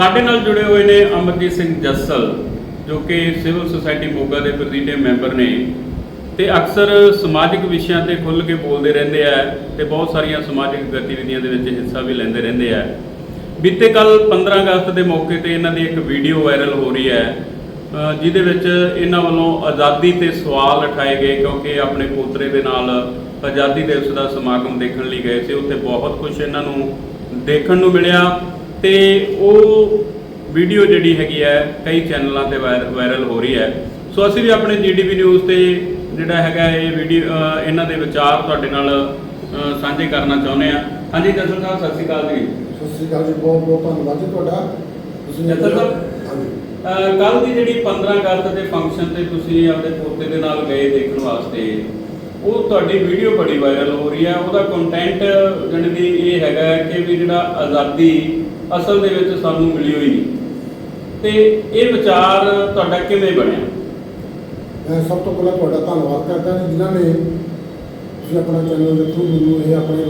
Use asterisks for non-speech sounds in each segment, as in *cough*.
ਸਾਡੇ ਨਾਲ ਜੁੜੇ ਹੋਏ ਨੇ ਅਮਰਜੀਤ ਸਿੰਘ ਜੱਸਲ, ਜੋ ਕਿ ਸਿਵਲ ਸੁਸਾਇਟੀ ਮੋਗਾ ਦੇ ਪ੍ਰੈਜ਼ੀਡੈਂਟ ਮੈਂਬਰ ਨੇ। ਤੇ ਅਕਸਰ ਸਮਾਜਿਕ ਵਿਸ਼ਿਆਂ ਤੇ ਖੁੱਲ੍ਹ ਕੇ ਬੋਲਦੇ ਰਹਿੰਦੇ ਆ ਤੇ ਬਹੁਤ ਸਾਰੀਆਂ ਸਮਾਜਿਕ ਗਤੀਵਿਧੀਆਂ ਦੇ ਵਿੱਚ ਹਿੱਸਾ ਵੀ ਲੈਂਦੇ ਰਹਿੰਦੇ ਆ। ਬੀਤੇ ਕੱਲ 15 ਅਗਸਤ ਦੇ ਮੌਕੇ ਤੇ ਇਹਨਾਂ ਦੀ ਇੱਕ ਵੀਡੀਓ ਵਾਇਰਲ ਹੋ ਰਹੀ ਹੈ ਜਿਹਦੇ ਵਿੱਚ ਇਹਨਾਂ ਵੱਲੋਂ ਆਜ਼ਾਦੀ ਤੇ ਸਵਾਲ ਉਠਾਏ ਗਏ ਕਿਉਂਕਿ ਆਪਣੇ ਪੋਤਰੇ ਦੇ ਨਾਲ ਆਜ਼ਾਦੀ ਦਿਵਸ ਦਾ ਸਮਾਗਮ ਦੇਖਣ ਲਈ ਗਏ ਸੀ। ਉੱਥੇ ਬਹੁਤ ਕੁਝ ਇਹਨਾਂ ਨੂੰ ਦੇਖਣ ਨੂੰ ਮਿਲਿਆ। ਤੇ ਉਹ ਵੀਡੀਓ ਜਿਹੜੀ ਹੈਗੀ ਹੈ ਕਈ ਚੈਨਲਾਂ ਤੇ ਵਾਇਰ- ਵਾਇਰਲ ਹੋ ਰਹੀ ਹੈ। ਸੋ ਅਸੀਂ ਵੀ ਆਪਣੇ ਜੀਡੀਪੀ ਨਿਊਜ਼ ਤੇ ਜਿਹੜਾ ਹੈਗਾ ਇਹ ਵੀਡੀਓ ਇਹਨਾਂ ਦੇ ਵਿਚਾਰ ਤੁਹਾਡੇ ਨਾਲ ਸਾਂਝੇ ਕਰਨਾ ਚਾਹੁੰਦੇ ਆ ਹਾਂਜੀ ਜਸਲ ਸਾਹਿਬ ਸਤਿ ਸ਼੍ਰੀ ਅਕਾਲ ਜੀ। ਸਤਿ ਸ਼੍ਰੀ ਅਕਾਲ ਜੀ ਬਹੁਤ ਬਹੁਤ ਧੰਨਵਾਦ ਜੀ ਤੁਹਾਡਾ। ਤੁਸੀਂ ਜੱਸਲ ਸਾਹਿਬ। ਹਾਂਜੀ। ਕੱਲ ਦੀ ਜਿਹੜੀ 15 ਅਗਸਤ ਦੇ ਫੰਕਸ਼ਨ ਤੇ ਤੁਸੀਂ ਆਪਣੇ ਪੋਤੇ ਦੇ ਨਾਲ ਗਏ ਦੇਖਣ ਵਾਸਤੇ ਉਹ ਤੁਹਾਡੀ ਵੀਡੀਓ ਬੜੀ ਵਾਇਰਲ ਹੋ ਰਹੀ ਹੈ। ਉਹਦਾ ਕੰਟੈਂਟ ਦੀ ਇਹ ਹੈਗਾ ਕਿ ਵੀ ਜਿਹੜਾ ਆਜ਼ਾਦੀ ਅਸਲ ਦੇ ਵਿੱਚ ਸਾਨੂੰ ਮਿਲੀ ਹੋਈ ਨਹੀਂ। ਤੇ ਇਹ ਵਿਚਾਰ ਤੁਹਾਡਾ ਕਿਵੇਂ ਬਣਿਆ? ਮੈਂ ਸਭ ਤੋਂ ਪਹਿਲਾਂ ਤੁਹਾਡਾ ਧੰਨਵਾਦ ਕਰਦਾ ਜੀ ਜਿਨ੍ਹਾਂ ਨੇ ਤੁਸੀਂ ਆਪਣਾ ਚੈਨਲ ਦੇ ਥਰੂ ਮੈਨੂੰ ਇਹ ਆਪਣੇ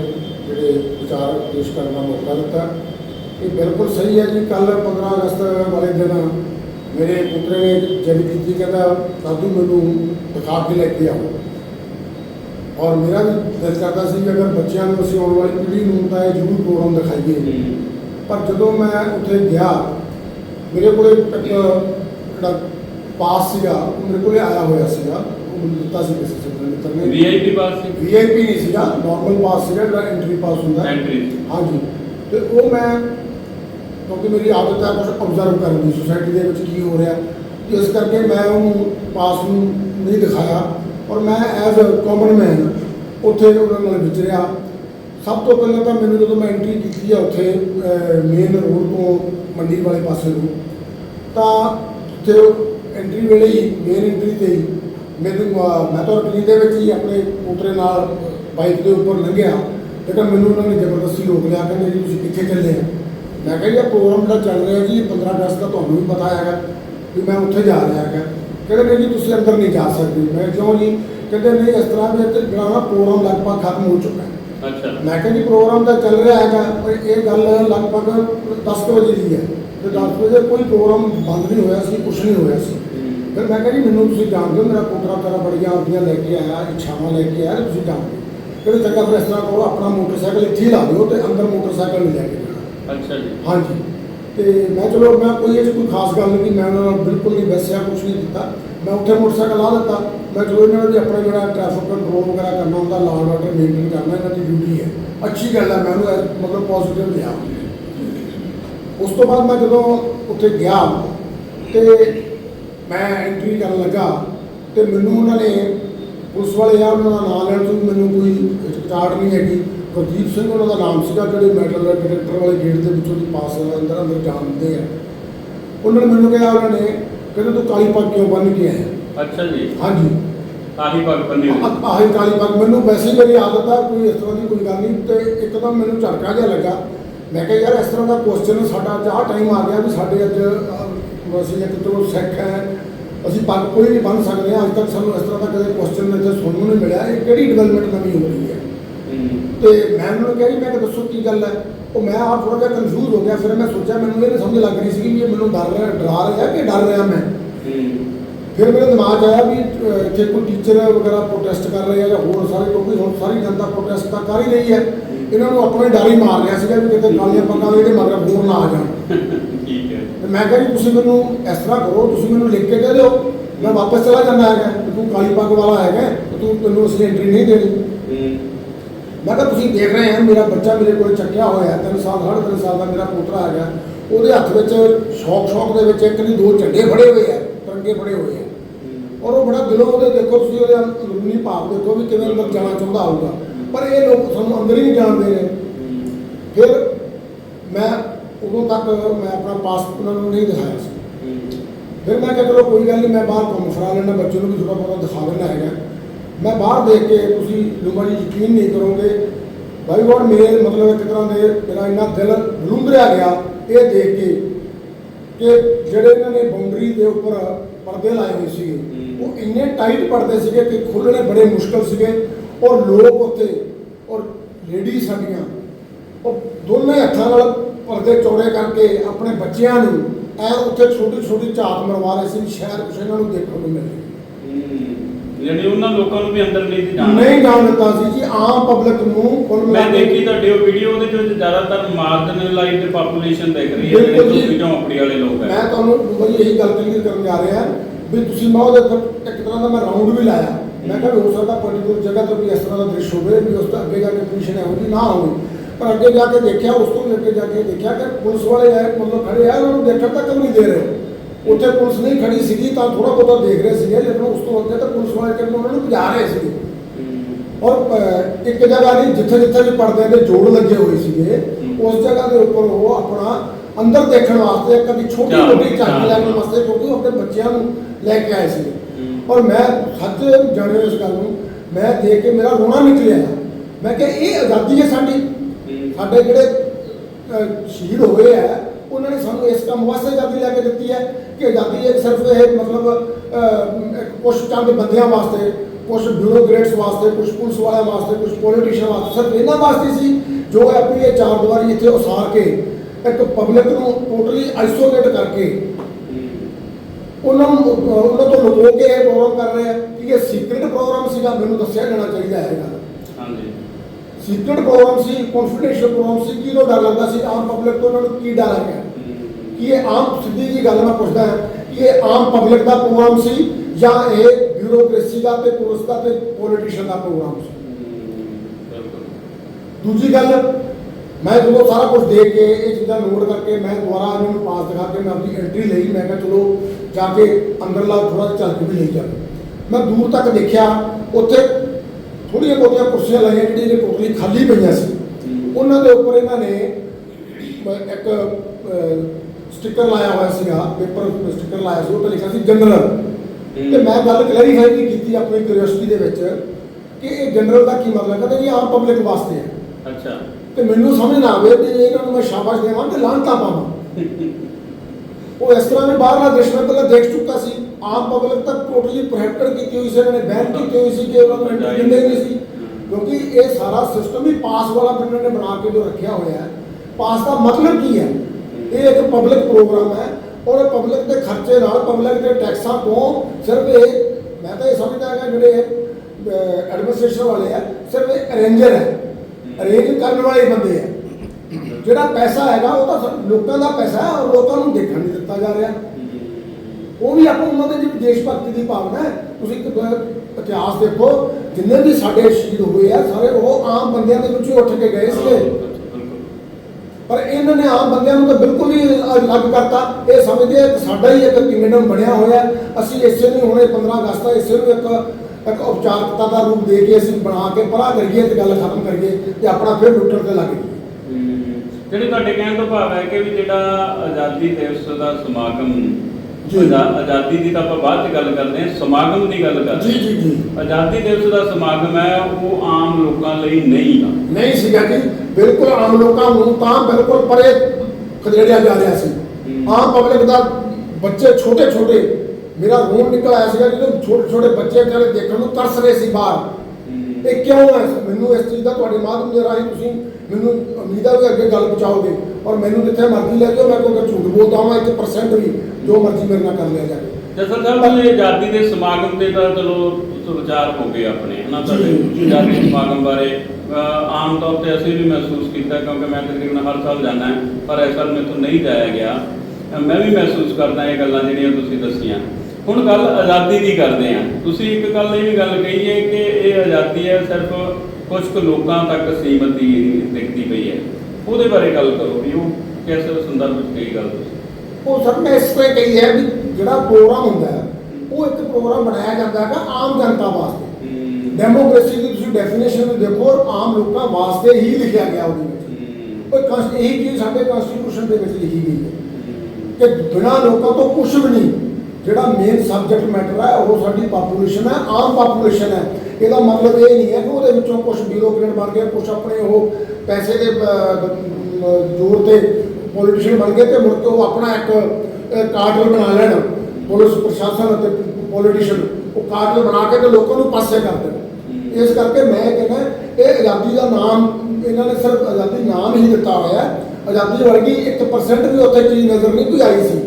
ਜਿਹੜੇ ਵਿਚਾਰ ਪੇਸ਼ ਕਰਨ ਦਾ ਮੌਕਾ ਦਿੱਤਾ। ਇਹ ਬਿਲਕੁਲ ਸਹੀ ਹੈ ਜੀ ਕੱਲ 15 ਅਗਸਤ ਵਾਲੇ ਦਿਨ ਮੇਰੇ ਪੁੱਤਰ ਨੇ ਜਿੱਦ ਕੀਤੀ ਕਹਿੰਦਾ ਦਾਦੂ ਮੈਨੂੰ ਦਿਖਾ ਕੇ ਲੈ ਕੇ ਆਓ। ਔਰ ਮੇਰਾ ਵੀ ਦਿਲ ਕਰਦਾ ਸੀ ਕਿ ਅਗਰ ਬੱਚਿਆਂ ਨੂੰ ਅਸੀਂ ਆਉਣ ਵਾਲੀ ਪੀੜ੍ਹੀ ਨੂੰ ਤਾਂ ਇਹ ਜ਼ਰੂਰ ਪ੍ਰੋਗਰਾਮ ਦਿਖਾਈਏ। ਪਰ ਜਦੋਂ ਮੈਂ ਉੱਥੇ ਗਿਆ ਮੇਰੇ ਕੋਲੇ ਜਿਹੜਾ ਪਾਸ ਸੀਗਾ ਉਹ ਮੇਰੇ ਕੋਲੇ ਆਇਆ ਹੋਇਆ ਸੀਗਾ। ਉਹ ਮੈਨੂੰ ਦਿੱਤਾ ਸੀ ਕਿਸੇ ਮਿੱਤਰ ਨੇ ਵੀਆਈਪੀ ਪਾਸ ਸੀ? ਵੀਆਈਪੀ ਨਹੀਂ ਸੀਗਾ ਨਾਰਮਲ ਪਾਸ ਸੀਗਾ ਜਿਹੜਾ ਐਂਟਰੀ ਪਾਸ ਹੁੰਦਾ। ਐਂਟਰੀ ਹਾਂਜੀ। ਤੇ ਉਹ ਮੈਂ ਕਿਉਂਕਿ ਮੇਰੀ ਆਦਤ ਹੈ ਕੁਝ ਅਬਜ਼ਰਵ ਕਰਨ ਦੀ ਸੋਸਾਇਟੀ ਦੇ ਵਿੱਚ ਕੀ ਹੋ ਰਿਹਾ। ਇਸ ਕਰਕੇ ਮੈਂ ਉਹਨੂੰ ਪਾਸ ਨੂੰ ਨਹੀਂ ਦਿਖਾਇਆ। ਔਰ ਮੈਂ ਐਜ਼ ਅ ਕਾਮਨ ਮੈਨ ਉੱਥੇ ਉਹਨਾਂ ਨਾਲ ਵਿਚਰਿਆ ਸਭ ਤੋਂ ਪਹਿਲਾਂ ਤਾਂ ਮੈਨੂੰ ਜਦੋਂ ਮੈਂ ਐਂਟਰੀ ਕੀਤੀ ਆ ਉੱਥੇ ਮੇਨ ਰੋਡ ਤੋਂ ਮੰਡੀ ਵਾਲੇ ਪਾਸੇ ਨੂੰ, ਤਾਂ ਉੱਥੇ ਐਂਟਰੀ ਵੇਲੇ ਹੀ ਮੇਨ ਐਂਟਰੀ ਤੇ ਹੀ ਮੈਨੂੰ ਮੈਂ ਤਾਂ ਗੱਡੀ ਦੇ ਵਿੱਚ ਹੀ ਆਪਣੇ ਪੁੱਤਰੇ ਨਾਲ ਬਾਈਕ ਦੇ ਉੱਪਰ ਲੰਘਿਆ। ਲੇਕਿਨ ਮੈਨੂੰ ਉਹਨਾਂ ਨੇ ਜ਼ਬਰਦਸਤੀ ਰੋਕ ਲਿਆ, ਕਹਿੰਦੇ ਜੀ ਤੁਸੀਂ ਕਿੱਥੇ ਚੱਲੇ ਆ? ਮੈਂ ਕਿਹਾ ਜੀ ਇਹ ਪ੍ਰੋਗਰਾਮ ਜਿਹੜਾ ਚੱਲ ਰਿਹਾ ਜੀ ਇਹ 15 ਅਗਸਤ ਦਾ ਤੁਹਾਨੂੰ ਵੀ ਪਤਾ ਹੈਗਾ ਵੀ ਮੈਂ ਉੱਥੇ ਜਾ ਰਿਹਾ ਹੈਗਾ। ਕਹਿੰਦੇ ਨਹੀਂ ਜੀ, ਤੁਸੀਂ ਅੰਦਰ ਨਹੀਂ ਜਾ ਸਕਦੇ। ਮੈਂ ਕਿਉਂ ਜੀ? ਕਹਿੰਦੇ ਨਹੀਂ, ਇਸ ਤਰ੍ਹਾਂ ਦੇ ਇੱਥੇ ਜਿਹੜਾ ਪ੍ਰੋਗਰਾਮ ਲਗਭਗ ਖਤਮ ਹੋ ਚੁੱਕਾ ਹੈ। ਅੱਛਾ। ਮੈਂ ਕਿਹਾ ਜੀ ਪ੍ਰੋਗਰਾਮ ਤਾਂ ਚੱਲ ਰਿਹਾ ਹੈਗਾ ਪਰ ਇਹ ਗੱਲ ਲਗਭਗ 10 ਕੁ ਵਜੇ ਦੀ ਹੈ। ਤੇ 10 ਵਜੇ ਕੋਈ ਪ੍ਰੋਗਰਾਮ ਬੰਦ ਨਹੀਂ ਹੋਇਆ ਸੀ ਕੁਛ ਨਹੀਂ ਹੋਇਆ ਸੀ। ਫਿਰ ਮੈਂ ਕਿਹਾ ਜੀ ਮੈਨੂੰ ਤੁਸੀਂ ਜਾਣਦੇ ਹੋ ਮੇਰਾ ਪੁੱਤਰਾ ਤੇਰਾ ਬੜੀਆਂ ਆਪਦੀਆਂ ਲੈ ਕੇ ਆਇਆ ਇੱਛਾਵਾਂ ਲੈ ਕੇ ਆਇਆ ਤੁਸੀਂ ਜਾਣਦੇ। ਕਹਿੰਦੇ ਚੰਗਾ ਫਿਰ ਇਸ ਤਰ੍ਹਾਂ ਕਰੋ ਆਪਣਾ ਮੋਟਰਸਾਈਕਲ ਇੱਥੇ ਹੀ ਲਾ ਦਿਓ ਤੇ ਅੰਦਰ ਮੋਟਰਸਾਈਕਲ ਨਹੀਂ ਲੈ ਕੇ ਜਾਣਾ। ਅੱਛਾ ਜੀ। ਹਾਂਜੀ। ਤੇ ਮੈਂ ਚਲੋ ਮੈਂ ਕੋਈ ਇਹ ਕੋਈ ਖਾਸ ਗੱਲ ਨਹੀਂ ਮੈਂ ਉਹਨਾਂ ਨਾਲ ਬਿਲਕੁਲ ਨਹੀਂ ਦੱਸਿਆ ਕੁਝ ਨਹੀਂ ਕੀਤਾ। ਮੈਂ ਉੱਥੇ ਮੋਟਰਸਾਈਕਲ ਲਾ ਦਿੱਤਾ। ਮੈਂ ਚਲੋ ਇਹਨਾਂ ਦੀ ਆਪਣਾ ਜਿਹੜਾ ਟ੍ਰੈਫਿਕ ਕੰਟਰੋਲ ਵਗੈਰਾ ਕਰਨਾ ਹੁੰਦਾ ਲਾਅ ਆਰਡਰ ਮੇਨਟੇਨ ਕਰਨਾ, ਇਹਨਾਂ ਦੀ ਡਿਊਟੀ ਹੈ। ਅੱਛੀ ਗੱਲ ਹੈ ਮੈਨੂੰ ਮਤਲਬ ਪੋਜ਼ਿਟਿਵ ਲਿਆ। ਉਸ ਤੋਂ ਬਾਅਦ ਮੈਂ ਜਦੋਂ ਉੱਥੇ ਗਿਆ ਤੇ ਮੈਂ ਐਂਟਰੀ ਕਰਨ ਲੱਗਾ ਤੇ ਮੈਨੂੰ ਉਹਨਾਂ ਨੇ ਪੁਲਿਸ ਵਾਲੇ ਆ, ਉਹਨਾਂ ਦਾ ਨਾਮ ਲੈਣ ਤੋਂ ਵੀ ਮੈਨੂੰ ਕੋਈ ਹਿਚਕਚਾਹਟ ਨਹੀਂ ਹੈਗੀ। ਗੁਰਦੀਪ ਸਿੰਘ ਉਹਨਾਂ ਦਾ ਨਾਮ ਸੀਗਾ, ਜਿਹੜੇ ਮੈਟਲ ਦਾ ਵਾਲੇ ਗੇਟ ਦੇ ਵਿੱਚੋਂ ਦੀ ਪਾਸ ਅੰਦਰ ਅੰਦਰ ਜਾਣ ਦਿੰਦੇ ਆ। ਉਹਨਾਂ ਨੇ ਮੈਨੂੰ ਕਿਹਾ, ਉਹਨਾਂ ਨੇ ਕਹਿੰਦੇ ਤੂੰ ਕਾਲੀ ਪੱਗ ਕਿਉਂ ਬੰਨ੍ਹ ਕੇ ਆਇਆ? ਅੱਛਾ ਜੀ। ਹਾਂਜੀ। ਆਹੀ ਪੱਗ ਬੰਨੀ ਹੋਈ। ਆਹ- ਆਹੀ ਕਾਲੀ ਪੱਗ ਮੈਨੂੰ ਵੈਸੇ ਹੀ ਮੇਰੀ ਆਦਤ ਆ ਕੋਈ ਇਸ ਤਰ੍ਹਾਂ ਦੀ ਕੋਈ ਗੱਲ ਨਹੀਂ। ਤੇ ਇੱਕਦਮ ਮੈਨੂੰ ਝਟਕਾ ਜਿਹਾ ਲੱਗਾ। ਮੈਂ ਕਿਹਾ ਯਾਰ ਇਸ ਤਰ੍ਹਾਂ ਦਾ ਕੁਐਸਚਨ ਸਾਡਾ ਅੱਜ ਆਹ ਟਾਈਮ ਆ ਗਿਆ ਵੀ ਸਾਡੇ ਅੱਜ ਅਹ, ਅਸੀਂ ਇੱਕ ਤੋਂ ਸਿੱਖ ਹੈ। ਅਸੀਂ ਪੱਗ ਕੋਈ ਨਹੀਂ ਬੰਨ ਸਕਦੇ। ਹਾਂ ਅੱਜ ਤੱਕ ਸਾਨੂੰ ਇਸ ਤਰ੍ਹਾਂ ਦਾ ਕਦੇ ਕੁਐਸਚਨ ਇੱਥੇ ਸੁਣਨ ਨੂੰ ਨਹੀਂ ਮਿਲਿਆ। ਇਹ ਕਿਹੜੀ ਡਿਵੈਲਪਮੈਂਟ ਨਵੀਂ ਹੋ ਰਹੀ ਹੂੰ। ਤੇ ਮੈਂ ਉਹਨਾਂ ਨੂੰ ਕਿਹਾ ਜੀ ਮੈਂ ਕਿਹਾ ਦੱਸੋ ਕੀ ਗੱਲ ਹੈ। ਉਹ ਮੈਂ ਆਪ ਥੋੜਾ ਜਿਹਾ ਕਨਫਿਊਜ਼ ਹੋ ਗਿਆ ਫਿਰ ਮੈਂ ਸੋਚਿਆ ਮੈਨੂੰ ਇਹ ਨਹੀਂ ਸਮਝ ਲੱਗ ਰਹੀ ਸੀ ਇਹ ਮੈਨੂੰ ਡਰ ਰਿਹਾ ਡਰਾ ਰਿਹਾ ਕਿ ਡਰ ਰਿਹਾ ਮੈਂ। ਫਿਰ ਮੇਰੇ ਦਿਮਾਗ 'ਚ ਆਇਆ ਵੀ ਇੱਥੇ ਕੋਈ ਟੀਚਰ ਵਗੈਰਾ ਪ੍ਰੋਟੈਸਟ ਕਰ ਰਹੇ ਆ ਜਾਂ ਹੋਰ ਸਾਰੇ ਕਿਉਂਕਿ ਹੁਣ ਸਾਰੀ ਜਨਤਾ ਪ੍ਰੋਟੈਸਟ ਤਾਂ ਕਰ ਹੀ ਰਹੀ ਹੈ। ਇਹਨਾਂ ਨੂੰ ਆਪਣੇ ਡਰ ਹੀ ਮਾਰ ਰਿਹਾ ਸੀਗਾ ਵੀ ਕਿਤੇ ਕਾਲੀਆਂ ਪੱਗਾਂ ਦੇ ਜਿਹੜੇ ਮਗਰ ਹੋਰ ਨਾ ਆ ਜਾਣ। ਠੀਕ ਹੈ। ਤੇ ਮੈਂ ਕਿਹਾ ਜੀ ਤੁਸੀਂ ਮੈਨੂੰ ਇਸ ਤਰ੍ਹਾਂ ਕਰੋ ਤੁਸੀਂ ਮੈਨੂੰ ਲਿਖ ਕੇ ਦੇ ਦਿਓ। ਮੈਂ ਵਾਪਸ ਚਲਾ ਜਾਂਦਾ ਹੈਗਾ ਤੂੰ ਕਾਲੀ ਪੱਗ ਵਾਲਾ ਹੈਗਾ ਤੇ ਤੈਨੂੰ ਅਸੀਂ ਐਂਟਰੀ ਨਹੀਂ ਦੇਣੀ। ਮੈਂ ਕਿਹਾ ਤੁਸੀਂ ਦੇਖ ਰਹੇ ਹੋ ਮੇਰਾ ਬੱਚਾ ਮੇਰੇ ਕੋਲ ਚੱਕਿਆ ਹੋਇਆ ਤਿੰਨ ਸਾਲ ਸਾਢੇ ਤਿੰਨ ਸਾਲ ਦਾ ਮੇਰਾ ਪੋਤਰਾ ਹੈਗਾ ਉਹਦੇ ਹੱਥ ਵਿੱਚ ਸ਼ੌਕ ਸ਼ੌਕ ਦੇ ਵਿੱਚ ਇੱਕ ਨਹੀਂ ਦੋ ਝੰਡੇ ਫੜੇ ਹੋਏ ਆ ਤਿਰੰਗੇ ਫੜੇ ਹੋਏ ਆ। ਔਰ ਉਹ ਬੜਾ ਦਿਲੋਂ ਉਹਦੇ ਦੇਖੋ ਤੁਸੀਂ ਉਹਦੇ ਅੰਦਰੂਨੀ ਭਾਵ ਦੇਖੋ ਵੀ ਕਿਵੇਂ ਅੰਦਰ ਜਾਣਾ ਚਾਹੁੰਦਾ ਹੋਊਗਾ। ਪਰ ਇਹ ਲੋਕ ਸਾਨੂੰ ਅੰਦਰ ਹੀ ਨਹੀਂ ਜਾਣਦੇ ਨੇ। ਫਿਰ ਮੈਂ ਉਦੋਂ ਤੱਕ ਮੈਂ ਆਪਣਾ ਪਾਸਪੋਰਟ ਉਹਨਾਂ ਨੂੰ ਨਹੀਂ ਦਿਖਾਇਆ ਸੀ। ਫਿਰ ਮੈਂ ਕਿਹਾ ਚਲੋ ਕੋਈ ਗੱਲ ਨਹੀਂ ਮੈਂ ਬਾਹਰ ਘੁੰਮ ਫਰਾ ਲੈਣਾ ਬੱਚੇ ਨੂੰ ਵੀ ਥੋੜਾ ਬਹੁਤਾ ਦਿਖਾ ਦੇਣਾ ਹੈਗਾ। ਮੈਂ ਬਾਹਰ ਦੇਖ ਕੇ ਤੁਸੀਂ ਲੁਮਾ ਜੀ ਯਕੀਨ ਨਹੀਂ ਕਰੋਗੇ ਬਾਈ ਗੋਡ ਮੇਰੇ ਮਤਲਬ ਇੱਕ ਤਰ੍ਹਾਂ ਦੇ ਮੇਰਾ ਇੰਨਾ ਦਿਲ ਲੁੰਦਰਿਆ ਗਿਆ ਇਹ ਦੇਖ ਕੇ ਕਿ ਜਿਹੜੇ ਇਹਨਾਂ ਨੇ ਬਾਉਂਡਰੀ ਦੇ ਉੱਪਰ ਪਰਦੇ ਲਾਏ ਹੋਏ ਹੂੰ। ਉਹ ਇੰਨੇ ਟਾਈਟ ਪਰਦੇ ਸੀਗੇ ਕਿ ਖੋਲ੍ਹਣੇ ਬੜੇ ਮੁਸ਼ਕਲ ਸੀਗੇ ਔਰ ਲੋਕ ਉੱਤੇ ਔਰ ਲੇਡੀ ਸਾਡੀਆਂ ਉਹ ਦੋਨੇ ਹੱਥਾਂ ਨਾਲ ਪਰਦੇ ਚੌੜੇ ਕਰਕੇ ਆਪਣੇ ਬੱਚਿਆਂ ਨੂੰ ਐ ਉੱਥੇ ਛੋਟੀ ਛੋਟੀ ਝਾਤ ਮਰਵਾ ਰਹੇ ਸੀ ਸ਼ਾਇਦ ਕੁਛ ਇਹਨਾਂ ਨੂੰ ਦੇਖਣ ਨੂੰ ਮਿਲੇ। ਯਾਨੀ ਉਹਨਾਂ ਲੋਕਾਂ ਨੂੰ ਵੀ ਅੰਦਰ ਨਹੀਂ ਸੀ ਜਾਣਾ। ਨਹੀਂ ਜਾਣ ਦਿੱਤਾ ਸੀ ਜੀ ਆਮ ਪਬਲਿਕ ਨੂੰ ਮਿਲਾ ਮੈਂ ਦੇਖੀ ਤੁਹਾਡੀ ਉਹ ਵੀਡੀਓ ਉਹਦੇ ਵਿੱਚ ਜ਼ਿਆਦਾਤਰ ਮਾਰਜਨਲਾਈਜ਼ਡ ਪਾਪੂਲੇਸ਼ਨ ਦਿਖ ਰਹੀ ਹੈ ਜਿਹੜੇ ਜੀ। ਝੁੱਗੀ ਝੌਂਪੜੀ ਵਾਲੇ ਲੋਕ ਮੈਂ ਹੈ ਤੁਹਾਨੂੰ ਬਈ ਇਹੀ ਗੱਲ ਕਲੀਅਰ ਕਰਨ ਜਾ ਰਿਹਾ ਵੀ ਤੁਸੀਂ ਮੈਂ ਉਹਦੇ ਇੱਕ ਤਰ੍ਹਾਂ ਦਾ ਮੈਂ ਰਾਉਂਡ ਵੀ ਲਾਇਆ। ਮੈਂ ਕਿਹਾ ਹੋ ਸਕਦਾ ਪਰਟੀਕੂਲਰ ਜਗ੍ਹਾ ਤੇ ਵੀ ਇਸ ਤਰ੍ਹਾਂ ਦਾ ਦ੍ਰਿਸ਼ ਹੋਵੇ ਵੀ ਉਸ ਤੋਂ ਅੱਗੇ ਜਾ ਕੇ ਪੋਜੀਸ਼ਨ ਇਹੋ ਜਿਹੀ ਨਾ ਹੋਵੇ। ਪਰ ਅੱਗੇ ਜਾ ਕੇ ਦੇਖਿਆ ਉਸ ਤੋਂ ਅੱਗੇ ਜਾ ਕੇ ਦੇਖਿਆ ਕਿ ਪੁਲਿਸ ਵਾਲੇ ਆਏ ਮਤਲਬ ਖੜੇ ਆ ਉਹਨਾਂ ਨੂੰ ਦੇਖਣ ਤੱਕ ਨਹੀਂ ਦੇ ਰਹੇ। ਉੱਥੇ ਪੁਲਿਸ ਨਹੀਂ ਖੜੀ ਸੀਗੀ ਤਾਂ ਥੋੜਾ ਬਹੁਤਾ ਦੇਖ ਰਹੇ ਸੀਗੇ ਲੇਕਿਨ ਉਸ ਤੋਂ ਅੱਗੇ ਤਾਂ ਪੁਲਿਸ ਵਾਲੇ ਕਿਹਨੂੰ ਉਹਨਾਂ ਨੂੰ ਭਜਾ ਰਹੇ ਸੀਗੇ ਔਰ ਇੱਕ ਜਗ੍ਹਾ ਨਹੀਂ ਜਿੱਥੇ ਜਿੱਥੇ ਵੀ ਪਰਦੇ ਦੇ ਜੋੜ ਲੱਗੇ ਹੋਏ ਸੀਗੇ। ਉਸ ਜਗ੍ਹਾ ਦੇ ਉੱਪਰ ਉਹ ਆਪਣਾ ਅੰਦਰ ਦੇਖਣ ਵਾਸਤੇ ਕਦੀ ਛੋਟੀ ਮੋਟੀ ਝਾਕ। ਲੈਣ ਵਾਸਤੇ ਕਿਉਂਕਿ ਉਹ ਆਪਣੇ ਬੱਚਿਆਂ ਨੂੰ ਲੈ ਕੇ ਆਏ ਸੀ। ਔਰ ਮੈਂ ਸੱਚ ਜਾਣਿਓ ਇਸ ਗੱਲ ਨੂੰ ਮੈਂ ਦੇਖ ਕੇ ਮੇਰਾ ਰੋਣਾ ਨਿਕਲਿਆ ਮੈਂ ਕਿਹਾ ਇਹ ਆਜ਼ਾਦੀ ਹੈ ਸਾਡੀ। ਸਾਡੇ ਜਿਹੜੇ ਸ਼ਹੀਦ ਹੋਏ ਆ ਉਹਨਾਂ ਨੇ ਸਾਨੂੰ ਇਸ ਕੰਮ ਵਾਸਤੇ ਆਜ਼ਾਦੀ ਲੈ ਕੇ ਦਿੱਤੀ ਹੈ ਕਿ ਆਜ਼ਾਦੀ ਇੱਕ ਸਿਰਫ ਇਹ ਮਤਲਬ ਕੁਛ ਚੰਦ ਬੰਦਿਆਂ ਵਾਸਤੇ ਕੁਝ ਬਿਊਰੋਕਰੇਟਸ ਵਾਸਤੇ ਕੁਝ ਪੁਲਿਸ ਵਾਲਿਆਂ ਵਾਸਤੇ ਕੁਝ ਪੋਲੀਟੀਸ਼ੀਅਨ ਵਾਸਤੇ ਸਿਰਫ ਇਹਨਾਂ ਵਾਸਤੇ ਸੀ ਜੋ ਆਪਣੀ ਇਹ ਚਾਰ ਦੀਵਾਰੀ ਇੱਥੇ ਉਸਾਰ ਕੇ ਇੱਕ ਪਬਲਿਕ ਨੂੰ ਟੋਟਲੀ ਆਈਸੋਲੇਟ ਕਰਕੇ ਉਹਨਾਂ ਨੂੰ ਉਹਨਾਂ ਤੋਂ ਲੁਕੋ ਕੇ ਇਹ ਪ੍ਰੋਗਰਾਮ ਕਰ ਰਹੇ ਆ ਕਿ ਇਹ ਸੀਕ੍ਰੀਟ ਪ੍ਰੋਗਰਾਮ ਸੀਗਾ ਮੈਨੂੰ ਦੱਸਿਆ ਜਾਣਾ ਚਾਹੀਦਾ ਹੈਗਾ ਹਾਂਜੀ। ਸੀਕ੍ਰੀਟ ਪ੍ਰੋਗਰਾਮ ਸੀ ਕੌਨਫੀਡੈਂਸ਼ੀਅਲ ਪ੍ਰੋਗਰਾਮ ਸੀ ਕਿਹਨੂੰ ਡਰ ਲੱਗਦਾ ਸੀ? ਆਮ ਪਬਲਿਕ ਤੋਂ ਉਹਨਾਂ ਨੂੰ ਕੀ ਡਰ ਹੈ? ਕਿ ਇਹ ਆਮ ਸਿੱਧੀ ਜੀ ਗੱਲ ਮੈਂ ਪੁੱਛਦਾ ਹਾਂ ਕਿ ਇਹ ਆਮ ਪਬਲਿਕ ਦਾ ਪ੍ਰੋਗਰਾਮ ਸੀ ਜਾਂ ਇਹ ਬਿਊਰੋਕ੍ਰੇਸੀ ਦਾ ਤੇ ਪੁਲਿਸ ਦਾ ਤੇ ਪੋਲੀਟੀਸ਼ੀਅਨ ਦਾ ਪ੍ਰੋਗਰਾਮ ਸੀ? ਦੂਜੀ ਗੱਲ ਮੈਂ ਜਦੋਂ ਸਾਰਾ ਕੁਝ ਦੇਖ ਕੇ ਇਹ ਚੀਜ਼ਾਂ ਨੋਟ ਕਰਕੇ ਮੈਂ ਦੁਬਾਰਾ ਇਹਨਾਂ ਨੂੰ ਪਾਸ ਦਿਖਾ ਕੇ ਮੈਂ ਆਪਣੀ ਐਂਟਰੀ ਲਈ ਮੈਂ ਕਿਹਾ ਚਲੋ ਜਾ ਕੇ ਅੰਦਰਲਾ ਥੋੜਾ ਚੱਲ ਕੇ ਵੀ ਲਈ ਜਾਵੇ। ਮੈਂ ਦੂਰ ਤੱਕ ਦੇਖਿਆ ਉੱਥੇ ਥੋੜੀਆਂ ਬਹੁਤੀਆਂ ਕੁਰਸੀਆਂ ਲਾਈਆਂ ਜਿਹੜੀਆਂ ਟੋਟਲੀ ਖਾਲੀ ਪਈਆਂ ਸੀ। ਉਹਨਾਂ ਦੇ ਉੱਪਰ ਇਹਨਾਂ ਨੇ ਇੱਕ ਸਟicker ਲਾਇਆ ਹੋਇਆ ਸੀਗਾ ਪੇਪਰ ਸਟicker ਲਾਇਆ ਸੀ ਉਹ ਤੇ ਲਿਖਿਆ ਸੀ ਜਨਰਲ ਤੇ ਮੈਂ ਗੱਲ ਕਲੈਰੀਫਾਈ ਵੀ ਕੀਤੀ ਆਪਣੀ ਕਿਉਰਿਓਸਿਟੀ ਦੇ ਵਿੱਚ ਕਿ ਇਹ ਜਨਰਲ ਦਾ ਕੀ ਮਤਲਬ ਹੈ ਕਹਿੰਦੇ ਇਹ ਆਮ ਪਬਲਿਕ ਵਾਸਤੇ ਹੈ। ਅੱਛਾ। ਤੇ ਮੈਨੂੰ ਸਮਝ ਨਾ ਆਵੇ ਤੇ ਇਹਨਾਂ ਨੂੰ ਮੈਂ ਸ਼ਾਬਾਸ਼ ਦੇਵਾਂ ਕਿ ਲਾਂਟਾ ਪਾਵਾਂ। *laughs* ਉਹ ਇਸ ਤਰ੍ਹਾਂ ਦੇ ਬਾਹਰਲਾ ਦ੍ਰਿਸ਼ ਮੈਂ ਪਹਿਲਾਂ ਦੇਖ ਚੁੱਕਾ ਸੀ। ਆਮ ਪਬਲਿਕ ਤਾਂ ਟੋਟਲੀ ਪ੍ਰੋਹਿਬਿਟਡ ਕੀਤੀ ਹੋਈ ਸੀ ਇਹਨਾਂ ਨੇ ਬੈਨ ਕੀਤੀ ਹੋਈ ਸੀ ਕਿ ਉਹਨਾਂ ਨੂੰ ਐਂਟਰੀ ਦਿੰਦੇ ਨਹੀਂ ਸੀ। ਕਿਉਂਕਿ ਇਹ ਸਾਰਾ ਸਿਸਟਮ ਹੀ ਪਾਸ ਵਾਲਾ ਇਹਨਾਂ ਨੇ ਬਣਾ ਕੇ ਜੋ ਰੱਖਿਆ ਹੋਇਆ ਹੈ। ਪਾਸ ਦਾ ਮਤਲਬ ਕੀ ਹੈ? ਇਹ ਇੱਕ ਪਬਲਿਕ ਪ੍ਰੋਗਰਾਮ ਹੈ ਔਰ ਪਬਲਿਕ ਦੇ ਖਰਚੇ ਨਾਲ ਪਬਲਿਕ ਦੇ ਟੈਕਸਾਂ ਤੋਂ ਸਿਰਫ ਇਹ, ਮੈਂ ਤਾਂ ਇਹ ਸਮਝਦਾ ਹਾਂ ਜਿਹੜੇ ਐਡਮਿਨਿਸਟ੍ਰੇਸ਼ਨ ਵਾਲੇ ਆ, ਸਿਰਫ ਇਹ ਅਰੇਂਜਰ ਹੈ। ਅਰੇਂਜ ਕਰਨ ਵਾਲੇ ਬੰਦੇ ਆ। ਜਿਹੜਾ ਪੈਸਾ ਹੈਗਾ ਉਹ ਤਾਂ ਲੋਕਾਂ ਦਾ ਪੈਸਾ ਹੈ ਔਰ ਲੋਕਾਂ ਨੂੰ ਦੇਖਣ ਨਹੀਂ ਦਿੱਤਾ ਜਾ ਰਿਹਾ। ਉਹ ਵੀ ਆਪਾਂ ਉਹਨਾਂ ਦੇ ਜਿਹੜੀ ਦੇਸ਼ ਭਗਤੀ ਦੀ ਭਾਵਨਾ ਹੈ। ਤੁਸੀਂ ਇਤਿਹਾਸ ਦੇਖੋ, ਜਿੰਨੇ ਵੀ ਸਾਡੇ ਸ਼ਹੀਦ ਹੋਏ ਆ, ਸਾਰੇ ਉਹ ਆਮ ਬੰਦਿਆਂ ਦੇ ਵਿੱਚੋਂ ਉੱਠ ਕੇ ਗਏ ਸੀਗੇ। ਪਰ ਇਹਨਾਂ ਨੇ ਆਮ ਬੰਦਿਆਂ ਨੂੰ ਤਾਂ ਬਿਲਕੁਲ ਹੀ ਅਲੱਗ ਕਰਤਾ। ਇਹ ਸਮਝਦੇ ਆ ਕਿ ਸਾਡਾ ਹੀ ਇੱਕ ਕਿੰਗਡਮ ਬਣਿਆ ਹੋਇਆ ਅਸੀਂ ਇਸੇ ਨੂੰ ਹੁਣੇ 15 ਅਗਸਤ ਦਾ ਇਸੇ ਨੂੰ ਇੱਕ ਇੱਕ ਉਪਚਾਰਕਤਾ ਦਾ ਰੂਪ ਦੇ ਕੇ ਅਸੀਂ ਬਣਾ ਕੇ ਪਰਾਂ ਕਰੀਏ ਤੇ ਗੱਲ ਖਤਮ ਕਰੀਏ ਤੇ ਆਪਣਾ ਫਿਰ ਲੁੱਟਣ ਤੇ ਲੱਗ ਜਾਈਏ। ਜਿਹੜੇ ਤੁਹਾਡੇ ਕਹਿਣ ਤੋਂ ਭਾਵ ਹੈ ਕਿ ਵੀ ਜਿਹੜਾ ਆਜ਼ਾਦੀ ਦਿਵਸ ਦਾ ਸਮਾਗਮ ਆਜ਼ਾਦੀ ਦੀ ਤਾਂ ਆਪਾਂ ਬਾਅਦ ਚ ਗੱਲ ਕਰਦੇ ਹਾਂ ਸਮਾਗਮ ਦੀ ਗੱਲ ਕਰਦੇ ਜੀ ਜੀ ਜੀ। ਆਜ਼ਾਦੀ ਦਿਵਸ ਦਾ ਸਮਾਗਮ ਹੈ ਉਹ ਆਮ ਲੋਕਾਂ ਲਈ ਨਹੀਂ ਗਾ ਨਹੀਂ ਸੀਗਾ ਜੀ। ਬਿਲਕੁਲ ਆਮ ਲੋਕਾਂ ਨੂੰ ਤਾਂ ਬਿਲਕੁਲ ਪਰੇ ਖਦੇੜਿਆ ਜਾ ਰਿਹਾ ਸੀ। ਆਮ ਪਬਲਿਕ ਦਾ ਬੱਚੇ ਛੋਟੇ ਛੋਟੇ ਮੇਰਾ ਰੋਣ ਨਿਕਲ ਆਇਆ ਸੀਗਾ ਜਦੋਂ ਛੋਟੇ ਛੋਟੇ ਬੱਚੇ ਜਿਹੜੇ ਦੇਖਣ ਨੂੰ ਤਰਸ ਰਹੇ ਸੀ ਬਾਹਰ। ਇਹ ਕਿਉਂ ਹੈ ਮੈਨੂੰ ਇਸ ਚੀਜ਼ ਦਾ ਤੁਹਾਡੇ ਮਾਧਿਅਮ ਦੇ ਰਾਹੀਂ ਤੁਸੀਂ ਮੈਨੂੰ ਉਮੀਦ ਹੈ ਕਿ ਅੱਗੇ ਗੱਲ ਪਹੁੰਚਾਓਗੇ। ਔਰ ਮੈਨੂੰ ਜਿੱਥੇ ਮਰਜ਼ੀ ਲੈ ਜਾਓ ਮੈਂ ਕੋਈ ਝੂਠ ਬੋਲਦਾ ਹਾਂ 1% ਵੀ ਜੋ ਮਰਜ਼ੀ ਮੇਰੇ ਨਾਲ ਕਰ ਲਿਆ ਜਾਵੇ। ਜਸਲ ਸਾਹਿਬ ਜੀ ਆਜ਼ਾਦੀ ਦੇ ਸਮਾਗਮ ਤੇ ਤਾਂ ਚਲੋ ਵਿਚਾਰ ਹੋ ਗਏ ਆਪਣੇ ਹਨਾ ਤੁਹਾਡੇ। ਆਜ਼ਾਦੀ ਦੇ ਸਮਾਗਮ ਬਾਰੇ। ਆਮ ਤੌਰ ਤੇ ਅਸੀਂ ਵੀ ਮਹਿਸੂਸ ਕੀਤਾ ਕਿਉਂਕਿ ਮੈਂ ਤਕਰੀਬਨ ਹਰ ਸਾਲ ਜਾਂਦਾ ਪਰ ਇਸ ਸਾਲ ਮੈਥੋਂ ਨਹੀਂ ਜਾਇਆ ਗਿਆ। ਮੈਂ ਵੀ ਮਹਿਸੂਸ ਕਰਦਾ ਇਹ ਗੱਲਾਂ ਜਿਹੜੀਆਂ ਤੁਸੀਂ ਦੱਸੀਆਂ। ਹੁਣ ਗੱਲ ਆਜ਼ਾਦੀ ਦੀ ਕਰਦੇ ਆ ਤੁਸੀਂ ਇੱਕ ਗੱਲ ਇਹ ਵੀ ਗੱਲ ਕਹੀ ਹੈ ਕਿ ਇਹ ਆਜ਼ਾਦੀ ਹੈ ਸਿਰਫ ਕੁਝ ਕੁ ਲੋਕਾਂ ਤੱਕ ਸੀਮਤ ਹੀ ਦਿਖਦੀ ਪਈ ਹੈ। ਉਹਦੇ ਬਾਰੇ ਗੱਲ ਕਰੋ ਵੀ ਉਹ ਕਿਸ ਸੰਦਰਭ ਵਿੱਚ ਕਹੀ ਗੱਲ ਤੁਸੀਂ? ਉਹ ਸਰ ਮੈਂ ਇਸ ਤਰ੍ਹਾਂ ਕਹੀ ਹੈ ਵੀ ਜਿਹੜਾ ਪ੍ਰੋਗਰਾਮ ਹੁੰਦਾ ਹੈ ਉਹ ਇੱਕ ਪ੍ਰੋਗਰਾਮ ਬਣਾਇਆ ਜਾਂਦਾ ਹੈਗਾ ਆਮ ਜਨਤਾ ਵਾਸਤੇ। ਡੈਮੋਕ੍ਰੇਸੀ ਦੀ ਤੁਸੀਂ ਡੈਫੀਨੇਸ਼ਨ ਵੀ ਦੇਖੋ ਔਰ ਆਮ ਲੋਕਾਂ ਵਾਸਤੇ ਹੀ ਲਿਖਿਆ ਗਿਆ ਉਹਦੇ ਵਿੱਚ। ਉਹ ਕਾਂਸ ਇਹੀ ਚੀਜ਼ ਸਾਡੇ ਕਨਸਟੀਟਿਊਸ਼ਨ ਦੇ ਵਿੱਚ ਲਿਖੀ ਗਈ ਹੈ। ਕਿ ਬਿਨਾਂ ਲੋਕਾਂ ਤੋਂ ਕੁਝ ਵੀ ਨਹੀਂ ਜਿਹੜਾ ਮੇਨ ਸਬਜੈਕਟ ਮੈਟਰ ਹੈ ਉਹ ਸਾਡੀ ਪਾਪੂਲੇਸ਼ਨ ਹੈ ਆਮ ਪਾਪੂਲੇਸ਼ਨ ਹੈ। ਇਹਦਾ ਮਤਲਬ ਇਹ ਨਹੀਂ ਹੈ ਕਿ ਉਹਦੇ ਵਿੱਚੋਂ ਕੁਝ ਬਿਊਰੋਕਰੇਟ ਬਣ ਗਏ ਕੁਝ ਆਪਣੇ ਉਹ ਪੈਸੇ ਦੇ ਜ਼ੋਰ ਤੇ ਪੋਲੀਟੀਸ਼ੀਅਨ ਬਣ ਗਏ ਤੇ ਮੁੜ ਕੇ ਉਹ ਆਪਣਾ ਇੱਕ ਅਹ, ਕਾਰਟਲ ਬਣਾ ਲੈਣ। ਪੁਲਿਸ ਪ੍ਰਸ਼ਾਸਨ ਅਤੇ ਪੋਲੀਟੀਸ਼ੀਅਨ ਉਹ ਕਾਰਟਲ ਬਣਾ ਕੇ ਤੇ ਲੋਕਾਂ ਨੂੰ ਪਾਸੇ ਕਰ ਦੇਣ। ਇਸ ਕਰਕੇ ਮੈਂ ਕਹਿੰਦਾ ਇਹ ਆਜ਼ਾਦੀ ਦਾ ਨਾਮ ਇਹਨਾਂ ਨੇ ਸਿਰਫ ਆਜ਼ਾਦੀ ਨਾਮ ਹੀ ਦਿੱਤਾ ਹੋਇਆ ਆਜ਼ਾਦੀ ਵਰਗੀ 1% ਵੀ ਉੱਥੇ ਚੀਜ਼ ਨਜ਼ਰ ਨਹੀਂ ਕੋਈ ਆਈ ਸੀ।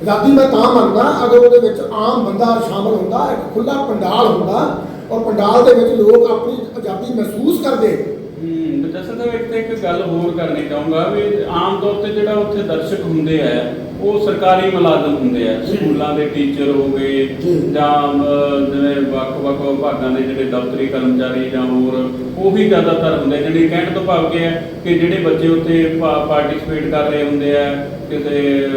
ਆਜ਼ਾਦੀ ਮੈਂ ਤਾਂ ਮੰਨਦਾ ਅਗਰ ਉਹਦੇ ਵਿੱਚ ਆਮ ਬੰਦਾ ਸ਼ਾਮਲ ਹੁੰਦਾ ਇੱਕ ਖੁੱਲਾ ਪੰਡਾਲ ਹੁੰਦਾ ਔਰ ਪੰਡਾਲ ਦੇ ਵਿੱਚ ਲੋਕ ਆਪਣੀ ਆਜ਼ਾਦੀ ਮਹਿਸੂਸ ਕਰਦੇ। ਜਸਨ ਇੱਕ ਤੇ ਇੱਕ ਗੱਲ ਹੋਰ ਕਰਨੀ ਚਾਹੂੰਗਾ ਵੀ ਆਮ ਤੌਰ ਤੇ ਜਿਹੜਾ ਉੱਥੇ ਦਰਸ਼ਕ ਹੁੰਦੇ ਆ ਉਹ ਸਰਕਾਰੀ ਮੁਲਾਜ਼ਮ ਹੁੰਦੇ ਆ। ਸਕੂਲਾਂ ਦੇ ਟੀਚਰ ਹੋ ਗਏ ਜੀ। ਜਿਵੇਂ ਵੱਖ-ਵੱਖ ਵਿਭਾਗਾਂ ਦੇ ਜਿਹੜੇ ਦਫ਼ਤਰੀ ਕਰਮਚਾਰੀ ਜਾਂ ਹੋਰ ਉਹ ਵੀ ਜ਼ਿਆਦਾਤਰ ਹੁੰਦੇ ਜਿਹੜੇ ਕਹਿਣ ਤੋਂ ਭਾਵ ਕੀ ਹੈ ਕਿ ਜਿਹੜੇ ਬੱਚੇ ਉੱਥੇ ਪਾਰਟਿਸਿਪੇਟ ਕਰ ਰਹੇ ਹੁੰਦੇ ਆ ਕਿਸੇ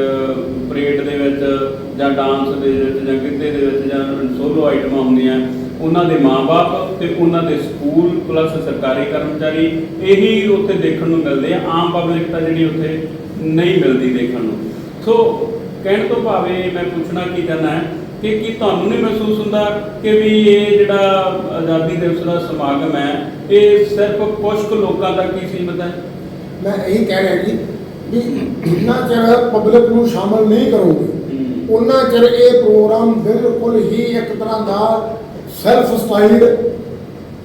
ਪਰੇਡ ਦੇ ਵਿੱਚ ਜਾਂ ਡਾਂਸ ਦੇ ਵਿੱਚ ਜਾਂ ਗਿੱਧੇ ਦੇ ਵਿੱਚ ਜਾਂ ਸੋਲੋ ਆਈਟਮਾਂ ਹੁੰਦੀਆਂ ਉਹਨਾਂ ਦੇ ਮਾਪੇ ਤੇ ਉਹਨਾਂ ਦੇ ਸਕੂਲ ਪਲੱਸ ਸਰਕਾਰੀ ਕਰਮਚਾਰੀ ਇਹੀ ਉੱਥੇ ਦੇਖਣ ਨੂੰ ਮਿਲਦੇ ਆ ਆਮ ਪਬਲਿਕ ਤਾਂ ਜਿਹੜੀ ਉੱਥੇ ਨਹੀਂ ਮਿਲਦੀ ਦੇਖਣ ਨੂੰ। ਸੋ ਕਹਿਣ ਤੋਂ ਭਾਵੇਂ ਮੈਂ ਪੁੱਛਣਾ ਕੀ ਚਾਹੁੰਦਾ ਹੈ ਕਿ ਕੀ ਤੁਹਾਨੂੰ ਨਹੀਂ ਮਹਿਸੂਸ ਹੁੰਦਾ ਕਿ ਵੀ ਇਹ ਜਿਹੜਾ ਆਜ਼ਾਦੀ ਦਿਵਸ ਦਾ ਸਮਾਗਮ ਹੈ ਇਹ ਸਿਰਫ ਕੁਝ ਕੁ ਲੋਕਾਂ ਤੱਕ ਹੀ ਸੀਮਿਤ ਹੈ? ਮੈਂ ਇਹੀ ਕਹਿ ਰਿਹਾ ਜੀ ਵੀ ਜਿੰਨਾ ਚਿਰ ਪਬਲਿਕ ਨੂੰ ਸ਼ਾਮਲ ਨਹੀਂ ਕਰੋਗੇ ਉਹਨਾਂ ਚਿਰ ਇਹ ਪ੍ਰੋਗਰਾਮ ਬਿਲਕੁਲ ਹੀ ਇੱਕ ਤਰ੍ਹਾਂ ਦਾ self styled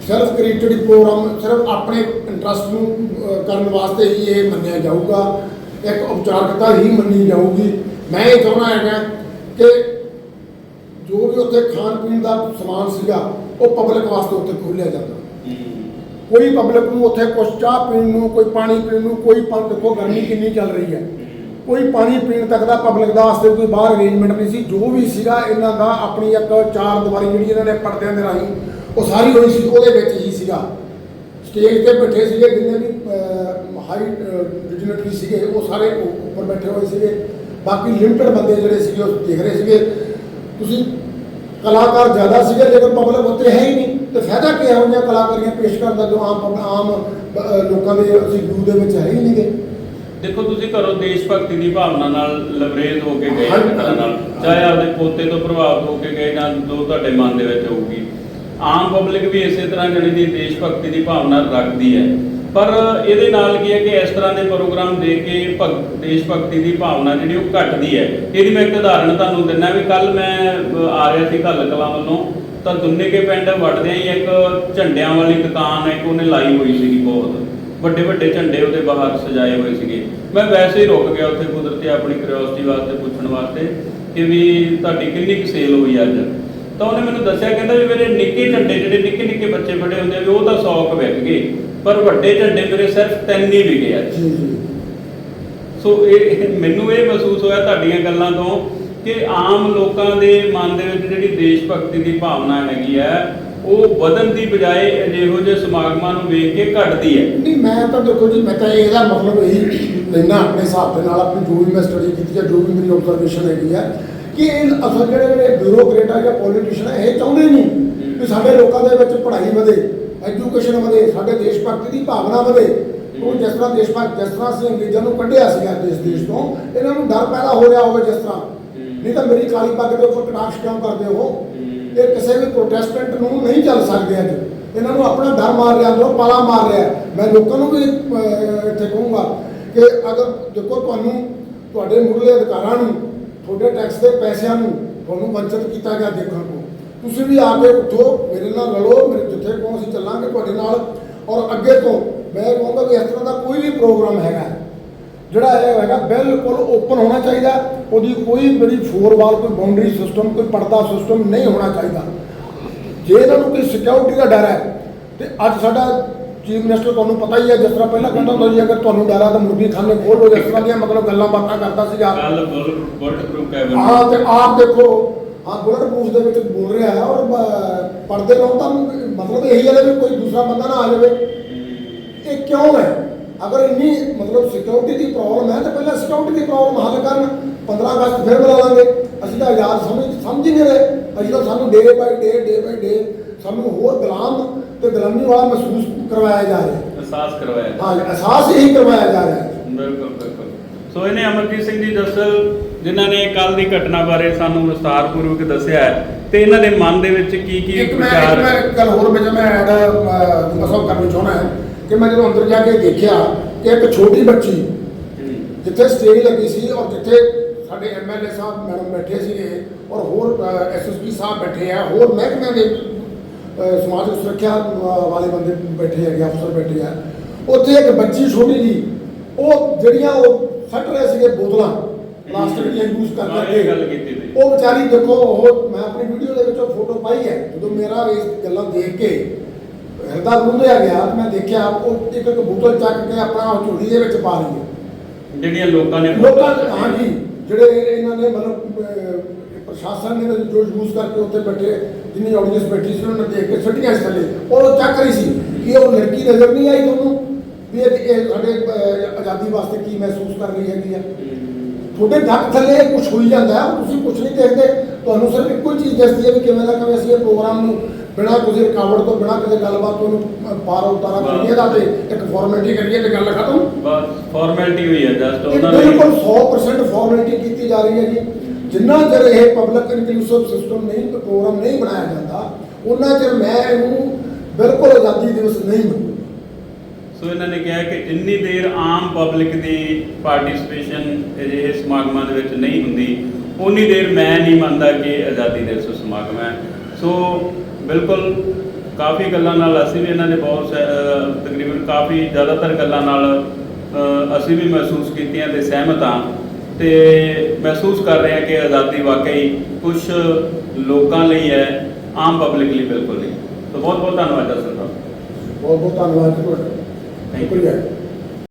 self created program ਸਿਰਫ ਆਪਣੇ ਇੰਟਰਸਟ ਨੂੰ ਕਰਨ ਵਾਸਤੇ ਹੀ ਇਹ ਮੰਨਿਆ ਜਾਊਗਾ। ਇੱਕ ਉਪਚਾਰਕਤਾ ਹੀ ਮੰਨੀ ਜਾਊਗੀ। ਮੈਂ ਇਹ ਚਾਹੁੰਦਾ ਹੈਗਾ ਕਿ ਜੋ ਵੀ ਉੱਥੇ ਖਾਣ ਪੀਣ ਦਾ ਸਮਾਨ ਸੀਗਾ ਉਹ ਪਬਲਿਕ ਵਾਸਤੇ ਉੱਥੇ ਖੋਲ੍ਹਿਆ ਜਾਂਦਾ। ਕੋਈ ਪਬਲਿਕ ਨੂੰ ਉੱਥੇ ਕੁਛ ਚਾਹ ਪੀਣ ਨੂੰ ਕੋਈ ਪਾਣੀ ਪੀਣ ਨੂੰ ਕੋਈ ਪੰਜ ਦੇਖੋ ਗਰਮੀ ਕਿੰਨੀ ਚੱਲ ਰਹੀ ਹੈ। ਕੋਈ ਪਾਣੀ ਪੀਣ ਤੱਕ ਦਾ ਪਬਲਿਕ ਦਾ ਵਾਸਤੇ ਕੋਈ ਬਾਹਰ ਅਰੇਂਜਮੈਂਟ ਨਹੀਂ ਸੀ। ਜੋ ਵੀ ਸੀਗਾ, ਇਹਨਾਂ ਦਾ ਆਪਣੀ ਇੱਕ ਚਾਰ ਦੀਵਾਰੀ ਜਿਹੜੀ ਇਹਨਾਂ ਨੇ ਪਰਦਿਆਂ ਦੇ ਰਾਹੀਂ, ਉਹ ਸਾਰੀ ਹੋਈ ਸੀ, ਉਹਦੇ ਵਿੱਚ ਹੀ ਸੀਗਾ। ਸਟੇਜ ਤੇ ਬੈਠੇ ਸੀਗੇ, ਜਿੰਨੇ ਵੀ ਹਾਈ ਡਿਗਨਿਟਰੀ ਸੀਗੇ, ਉਹ ਸਾਰੇ ਉੱਪਰ ਬੈਠੇ ਹੋਏ ਸੀਗੇ। ਬਾਕੀ ਲਿਮਟਡ ਬੰਦੇ ਜਿਹੜੇ ਸੀਗੇ, ਉਹ ਦੇਖ ਰਹੇ ਸੀਗੇ। ਤੁਸੀਂ ਕਲਾਕਾਰ ਜ਼ਿਆਦਾ ਸੀਗੇ, ਲੇਕਿਨ ਪਬਲਿਕ ਉੱਤੇ ਹੈ ਹੀ ਨਹੀਂ। ਤੇ ਫਾਇਦਾ ਕੀ ਹੈ ਉਹਨੀਆਂ ਕਲਾਕਾਰੀਆਂ ਪੇਸ਼ ਕਰਨ ਦਾ, ਜੋ ਆਮ ਪਬ- ਆਮ ਲੋਕਾਂ ਦੇ, ਅਸੀਂ ਗੁਰੂ ਦੇ ਵਿੱਚ ਹੈ ਹੀ ਨਹੀਂਗੇ। ਦੇਖੋ ਤੁਸੀਂ ਘਰੋਂ ਦੇਸ਼ ਭਗਤੀ ਦੀ ਭਾਵਨਾ ਨਾਲ ਲਬਰੇਜ਼ ਹੋ ਕੇ ਗਏ ਤਰ੍ਹਾਂ ਨਾਲ ਚਾਹੇ ਆਪਦੇ ਪੋਤੇ ਤੋਂ ਪ੍ਰਭਾਵਿਤ ਹੋ ਕੇ ਗਏ ਜਾਂ ਜੋ ਤੁਹਾਡੇ ਮਨ ਦੇ ਵਿੱਚ ਹੋਊਗੀ। ਆਮ ਪਬਲਿਕ ਵੀ ਇਸੇ ਤਰ੍ਹਾਂ ਜਿਹੜੀ ਦੀ ਦੇਸ਼ ਭਗਤੀ ਦੀ ਭਾਵਨਾ ਰੱਖਦੀ ਹੈ। ਪਰ ਇਹਦੇ ਨਾਲ ਕੀ ਹੈ ਕਿ ਇਸ ਤਰ੍ਹਾਂ ਦੇ ਪ੍ਰੋਗਰਾਮ ਦੇ ਕੇ ਭਗ- ਦੇਸ਼ ਭਗਤੀ ਦੀ ਭਾਵਨਾ ਜਿਹੜੀ ਉਹ ਘਟਦੀ ਹੈ। ਇਹਦੀ ਮੈਂ ਇੱਕ ਉਦਾਹਰਣ ਤੁਹਾਨੂੰ ਦਿੰਦਾ ਵੀ ਕੱਲ ਮੈਂ ਆ ਰਿਹਾ ਸੀ ਘੱਲ ਕਲਾਂ ਵੱਲੋਂ। ਤਾਂ ਦੁੰਨੇ ਕੇ ਪਿੰਡ ਵੜਦਿਆਂ ਹੀ ਇੱਕ ਝੰਡਿਆਂ ਵਾਲੀ ਦੁਕਾਨ ਇੱਕ ਉਹਨੇ ਲਾਈ ਹੋਈ ਸੀਗੀ ਬਹੁਤ। ਵੱਡੇ ਵੱਡੇ ਝੰਡੇ ਉਹਦੇ ਬਾਹਰ ਸਜਾਏ ਹੋਏ ਸੀਗੇ। ਮੈਂ ਵੈਸੇ ਹੀ ਰੁਕ ਗਿਆ ਉੱਥੇ ਕੁਦਰਤੀ ਆਪਣੀ ਕਿਉਰਿਓਸਿਟੀ ਵਾਸਤੇ ਪੁੱਛਣ ਵਾਸਤੇ ਕਿ ਵੀ ਤੁਹਾਡੀ ਕਿੰਨੀ ਕੁ ਸੇਲ ਹੋਈ ਅੱਜ। ਤਾਂ ਉਹਨੇ ਮੈਨੂੰ ਦੱਸਿਆ ਕਹਿੰਦਾ ਵੀ ਮੇਰੇ ਨਿੱਕੇ ਝੰਡੇ ਜਿਹੜੇ ਨਿੱਕੇ ਨਿੱਕੇ ਬੱਚੇ ਫੜੇ ਹੁੰਦੇ ਆ ਵੀ ਉਹ ਤਾਂ 100 ਕੁ ਵਿਕ ਗਏ ਪਰ ਵੱਡੇ ਝੰਡੇ ਮੇਰੇ ਸਿਰਫ ਤਿੰਨ ਹੀ ਵਿਕੇ ਜੀ ਸੋ ਇਹ ਮੈਨੂੰ ਇਹ ਮਹਿਸੂਸ ਹੋਇਆ ਤੁਹਾਡੀਆਂ ਗੱਲਾਂ ਤੋਂ ਕਿ ਆਮ ਲੋਕਾਂ ਦੇ ਮਨ ਦੇ ਵਿੱਚ ਜਿਹੜੀ ਦੇਸ਼ ਭਗਤੀ ਦੀ ਭਾਵਨਾ ਹੈਗੀ ਹੈ ਉਹ ਵਧਣ ਦੀ ਬਜਾਏ ਅਜਿਹੋ ਜਿਹੇ ਸਮਾਗਮਾਂ ਨੂੰ ਵੇਖ ਕੇ ਘਟਦੀ ਹੈ। ਨਹੀਂ, ਮੈਂ ਤਾਂ ਦੇਖੋ ਜੀ, ਮੈਂ ਤਾਂ ਇਹਦਾ ਮਤਲਬ ਇਹੀ ਲੈਣਾ ਆਪਣੇ ਹਿਸਾਬ ਦੇ ਨਾਲ, ਆਪਣੀ ਜੋ ਵੀ ਮੈਂ ਸਟੱਡੀ ਕੀਤੀ ਹੈ, ਜੋ ਵੀ ਮੇਰੀ ਆਬਜ਼ਰਵੇਸ਼ਨ ਹੈਗੀ ਹੈ, ਕਿ ਇਹ ਅਸਲ ਜਿਹੜੇ ਜਿਹੜੇ ਬਿਊਰੋਕਰੇਟ ਆ ਜਾਂ ਪੋਲੀਟੀਸ਼ੀਅਨ ਇਹ ਚਾਹੁੰਦੇ ਨਹੀਂ ਕਿ ਸਾਡੇ ਲੋਕਾਂ ਦੇ ਵਿੱਚ ਪੜ੍ਹਾਈ ਵਧੇ ਐਜੂਕੇਸ਼ਨ ਵਧੇ, ਸਾਡੇ ਦੇਸ਼ ਭਗਤੀ ਦੀ ਭਾਵਨਾ ਵਧੇ। ਉਹ ਜਿਸ ਤਰ੍ਹਾਂ ਦੇਸ਼ ਭਗਤ, ਜਿਸ ਤਰ੍ਹਾਂ ਅਸੀਂ ਅੰਗਰੇਜ਼ਾਂ ਨੂੰ ਕੱਢਿਆ ਸੀਗਾ ਦੇਸ਼ ਦੇਸ਼ ਤੋਂ, ਇਹਨਾਂ ਨੂੰ ਡਰ ਪੈਦਾ ਹੋ ਰਿਹਾ ਹੋਵੇ ਜਿਸ ਤਰ੍ਹਾਂ। ਨਹੀਂ ਤਾਂ ਮੇਰੀ ਕਾਲੀ ਪੱਗ ਦੇ ਉੱਪਰ ਕਟਾਕਸ਼ ਕਿਉਂ ਕਰਦੇ ਹੋ। ਇਹ ਕਿਸੇ ਵੀ ਪ੍ਰੋਟੈਸਟੈਂਟ ਨੂੰ ਨਹੀਂ ਚੱਲ ਸਕਦੇ ਅੱਜ। ਇਹਨਾਂ ਨੂੰ ਆਪਣਾ ਡਰ ਮਾਰ ਰਿਹਾ, ਅੰਦਰੋਂ ਪਾਲਾ ਮਾਰ ਰਿਹਾ। ਮੈਂ ਲੋਕਾਂ ਨੂੰ ਵੀ ਇੱਥੇ ਕਹੂੰਗਾ ਕਿ ਅਗਰ ਦੇਖੋ ਤੁਹਾਨੂੰ, ਤੁਹਾਡੇ ਮੁੱਢਲੇ ਅਧਿਕਾਰਾਂ ਨੂੰ, ਤੁਹਾਡੇ ਟੈਕਸ ਦੇ ਪੈਸਿਆਂ ਨੂੰ ਤੁਹਾਨੂੰ ਵੰਚਿਤ ਕੀਤਾ ਗਿਆ ਦੇਖਣ ਨੂੰ, ਤੁਸੀਂ ਵੀ ਆ ਕੇ ਉੱਠੋ, ਮੇਰੇ ਨਾਲ ਰਲੋ, ਮੇਰੇ ਜਿੱਥੇ ਕਹੋ ਅਸੀਂ ਚੱਲਾਂਗੇ ਤੁਹਾਡੇ ਨਾਲ। ਔਰ ਅੱਗੇ ਤੋਂ ਮੈਂ ਕਹੂੰਗਾ ਵੀ ਇਸ ਤਰ੍ਹਾਂ ਦਾ ਕੋਈ ਵੀ ਪ੍ਰੋਗਰਾਮ ਹੈਗਾ ਜਿਹੜਾ ਇਹ ਹੈਗਾ ਬਿਲਕੁਲ ਓਪਨ ਹੋਣਾ ਚਾਹੀਦਾ। ਉਹਦੀ ਕੋਈ ਬੜੀ ਫੋਰ ਵਾਲ ਕੋਈ ਬਾਉਂਡਰੀ ਸਿਸਟਮ ਕੋਈ ਪਰਦਾ ਸਿਸਟਮ ਨਹੀਂ ਹੋਣਾ ਚਾਹੀਦਾ। ਜੇ ਇਹਨਾਂ ਨੂੰ ਕੋਈ ਸਿਕਿਉਰਿਟੀ ਦਾ ਡਰ ਹੈ ਤੇ ਅੱਜ ਸਾਡਾ ਚੀਫ ਮਿਨਿਸਟਰ ਤੁਹਾਨੂੰ ਪਤਾ ਹੀ ਹੈ ਜਿਸ ਤਰ੍ਹਾਂ ਪਹਿਲਾਂ ਕਹਿੰਦਾ ਹੁੰਦਾ ਸੀ ਅਗਰ ਤੁਹਾਨੂੰ ਡਰ ਹੈ ਤਾਂ ਮੁਰਗੀ ਖਾਨੇ ਖੋਲ ਲਓ ਜਿਸ ਤਰ੍ਹਾਂ ਦੀਆਂ ਮਤਲਬ ਗੱਲਾਂ ਬਾਤਾਂ ਕਰਦਾ ਸੀਗਾ। ਹਾਂ ਤੇ ਆਪ ਦੇਖੋ ਹਾਂ ਬੁਲਟ ਪ੍ਰੂਫ ਦੇ ਵਿੱਚ ਬੋਲ ਰਿਹਾ ਹੈ ਔਰ ਪਰਦੇ ਲਾਉਣ ਦਾ ਮਤਲਬ ਇਹੀ ਹੈ ਵੀ ਕੋਈ ਦੂਸਰਾ ਬੰਦਾ ਨਾ ਆ ਜਾਵੇ। ਇਹ ਕਿਉਂ ਹੈ? ਅਗਰ ਇੰਨੀ ਮਤਲਬ ਸਿਕਿਉਰਿਟੀ ਦੀ ਪ੍ਰੋਬਲਮ ਹੈ ਤਾਂ ਪਹਿਲਾਂ ਸਿਕਿਉਰਿਟੀ ਦੀ ਪ੍ਰੋਬਲਮ ਹੱਲ ਕਰਨ 15 ਅਗਸਤ ਫਿਰ ਬੁਲਾ ਲਾਂਗੇ। ਅਸੀਂ ਤਾਂ ਆਜ਼ਾਦ ਸਮਝ ਸਮਝ ਹੀ ਨਹੀਂ ਰਹੇ। ਅਸੀਂ ਤਾਂ ਸਾਨੂੰ ਡੇ ਬਾਈ ਡੇ ਡੇ ਬਾਈ ਡੇ ਸਾਨੂੰ ਹੋਰ ਗੁਲਾਮ ਤੇ ਗੁਲਾਮੀ ਵਾਲਾ ਮਹਿਸੂਸ ਕਰਵਾਇਆ ਜਾ ਰਿਹਾ। ਹੈ ਅਹਿਸਾਸ ਕਰਵਾਇਆ ਹਾਂ ਅਹਿਸਾਸ ਇਹੀ ਕਰਵਾਇਆ ਜਾ ਰਿਹਾ। ਹੈ ਬਿਲਕੁਲ ਬਿਲਕੁਲ। ਸੋ ਇਹਨੇ ਅਮਰਜੀਤ ਸਿੰਘ ਜੀ ਜੱਸਲ ਜਿਨ੍ਹਾਂ ਨੇ ਕੱਲ ਦੀ ਘਟਨਾ ਬਾਰੇ ਸਾਨੂੰ ਵਿਸਤਾਰਪੂਰਵਕ ਦੱਸਿਆ ਹੈ ਤੇ ਇਹਨਾਂ ਦੇ ਮਨ ਦੇ ਵਿੱਚ ਕੀ ਕੀ ਵਿਚਾਰ ਇੱਕ ਮੈਂ ਇੱਕ ਗੱਲ ਹੋਰ ਵਿੱਚ ਮੈਂ ਐਡ ਮਸਲ ਕਰਨੀ ਚਾਹੁੰਦਾ ਹਾਂ। ਕਿ ਮੈਂ ਜਦੋਂ ਅੰਦਰ ਜਾ ਕੇ ਦੇਖਿਆ ਕਿ ਇੱਕ ਛੋਟੀ ਬੱਚੀ। ਜਿੱਥੇ ਸਟੇਜ ਲੱਗੀ ਸੀ ਔਰ ਜਿੱਥੇ ਸਾਡੇ ਐਮਐਲਏ ਸਾਹਿਬ ਮੈਡਮ ਬੈਠੇ ਸੀਗੇ ਔਰ ਹੋਰ ਐਸਐਸਪੀ ਸਾਹਿਬ ਬੈਠੇ ਆ ਹੋਰ ਮਹਿਕਮਿਆਂ ਦੇ ਅਹ, ਸਮਾਜਿਕ ਸੁਰੱਖਿਆ ਵਾਲੇ ਬੰਦੇ ਬੈਠੇ ਹੈਗੇ ਅਫਸਰ ਬੈਠੇ ਆ। ਉੱਥੇ ਇੱਕ ਬੱਚੀ ਛੋਟੀ ਜੀ ਉਹ ਜਿਹੜੀਆਂ ਉਹ ਸੱਟ ਰਹੇ ਸੀਗੇ ਬੋਤਲਾਂ ਪਲਾਸਟਿਕ ਦੀਆਂ ਯੂਜ਼ ਕਰ ਇਹ ਕਰਕੇ ਗੱਲ ਕੀਤੀ ਸੀ। ਉਹ ਵਿਚਾਰੀ ਦੇਖੋ ਉਹ ਮੈਂ ਆਪਣੀ ਵੀਡੀਓ ਦੇ ਵਿੱਚ ਉਹ ਫੋਟੋ ਪਾਈ ਹੈ। ਜਦੋਂ ਮੇਰਾ ਇਸ ਗੱਲਾਂ ਦੇਖ ਕੇ ਹਿਰਦਾ ਰੁੰਦਿਆ ਗਿਆ ਤੇ ਮੈਂ ਦੇਖਿਆ ਉਹ ਇੱਕ ਇੱਕ ਬੋਤਲ ਚੱਕ ਕੇ ਆਪਣਾ ਝੋਲੀ ਦੇ ਵਿੱਚ ਪਾ ਹੈ। ਜਿਹੜੀਆਂ ਲੋਕਾਂ ਨੇ ਲੋਕਾਂ ਨੇ ਹਾਂਜੀ ਜਿਹੜੇ ਇਹਨਾਂ ਨੇ ਮਤਲਬ ਅਹ, ਪ੍ਰਸ਼ਾਸਨ ਨੇ ਜੋ ਯੂਜ਼ ਕਰਕੇ ਉੱਥੇ ਬੈਠੇ ਜਿੰਨੀ ਆਡੀਅנס ਬੈਠੀ ਸੀ ਉਹਨਾਂ ਨੇ ਦੇਖ ਕੇ ਛੱਡੀਆਂ ਇਸ ਥੱਲੇ। ਉਹ ਚੱਕ ਰਹੀ ਸੀ ਕਿ ਉਹ ਲੜਕੀ ਨਜ਼ਰ ਨਹੀਂ ਆਈ ਤੁਹਾਨੂੰ ਵੀ ਇਹ ਇਹ ਸਾਡੇ ਅਹ, ਆਜ਼ਾਦੀ ਵਾਸਤੇ ਕੀ ਮਹਿਸੂਸ ਕਰ ਰਹੀ ਹੈਗੀ ਆ। ਤੁਹਾਡੇ ਡੱਕ ਥੱਲੇ ਕੁਝ ਹੋਈ ਜਾਂਦਾ ਹੈ ਤੁਸੀਂ ਕੁਝ ਨਹੀਂ ਦੇਖਦੇ। ਤੁਹਾਨੂੰ ਸਿਰਫ ਇੱਕੋ ਹੀ ਚੀਜ਼ ਦੱਸਦੀ ਹੈ ਵੀ ਕਿਵੇਂ ਨਾ ਕਿਵੇਂ ਅਸੀਂ ਇਹ ਪ੍ਰੋਗਰਾਮ ਨੂੰ ਬਿਨਾਂ ਕਿਸੇ ਰੁਕਾਵਟ ਤੋਂ ਬਿਨਾਂ ਕਿਸੇ ਗੱਲਬਾਤ ਤੋਂ ਉਹਨੂੰ ਪਾਰ ਉਤਾਰਾ ਕਰੀਏ ਦਾ ਤੇ ਇੱਕ ਫਾਰਮੈਲਿਟੀ ਕਰੀਏ ਤੇ ਗੱਲ ਖਤਮ। ਬਸ ਫਾਰਮੈਲਿਟੀ ਹੋਈ ਹੈ ਜਸਟ ਉਹਨਾਂ ਨੇ ਬਿਲਕੁਲ 100% ਫਾਰਮੈਲਿਟੀ ਕੀਤੀ ਜਾ ਰਹੀ ਹੈ ਜੀ। ਜਿੰਨਾ ਚਿਰ ਇਹ ਪਬਲਿਕ ਇਨਕਲੂਸਿਵ ਸਿਸਟਮ ਨਹੀਂ ਪ੍ਰੋਗਰਾਮ ਨਹੀਂ ਬਣਾਇਆ ਜਾਂਦਾ ਉਹਨਾਂ ਚਿਰ ਮੈਂ ਇਹਨੂੰ ਬਿਲਕੁਲ ਆਜ਼ਾਦੀ ਦਿਵਸ ਨਹੀਂ ਮੰਨੂ ਸੋ ਇਹਨਾਂ ਨੇ ਕਿਹਾ ਕਿ ਜਿੰਨੀ ਦੇਰ ਆਮ ਪਬਲਿਕ ਦੀ ਪਾਰਟਿਸਿਪੇਸ਼ਨ ਅਜਿਹੇ ਸਮਾਗਮਾਂ ਦੇ ਵਿੱਚ ਨਹੀਂ ਹੁੰਦੀ ਉਨੀ ਦੇਰ ਮੈਂ ਨਹੀਂ ਮੰਨਦਾ ਕਿ ਆਜ਼ਾਦੀ ਦਿਵਸ ਸਮਾਗਮ ਹੈ। ਸੋ ਬਿਲਕੁਲ ਕਾਫੀ ਗੱਲਾਂ ਨਾਲ ਅਸੀਂ ਵੀ ਇਹਨਾਂ ਦੇ ਬਹੁਤ ਤਕਰੀਬਨ ਕਾਫੀ ਜ਼ਿਆਦਾਤਰ ਗੱਲਾਂ ਨਾਲ ਅਸੀਂ ਵੀ ਮਹਿਸੂਸ ਕੀਤੀਆਂ ਤੇ ਸਹਿਮਤ ਹਾਂ। ਤੇ ਮਹਿਸੂਸ ਕਰ ਰਹੇ ਹਾਂ ਕਿ ਆਜ਼ਾਦੀ ਵਾਕਈ ਕੁਝ ਲੋਕਾਂ ਲਈ ਹੈ ਆਮ ਪਬਲਿਕ ਲਈ ਬਿਲਕੁਲ ਨਹੀਂ। ਸੋ ਬਹੁਤ ਬਹੁਤ ਧੰਨਵਾਦ ਸਾਹਿਬ। ਬਹੁਤ ਬਹੁਤ ਧੰਨਵਾਦ ਜੀ ਤੁਹਾਡਾ। You. ਸ਼ੁਕਰੀਆ।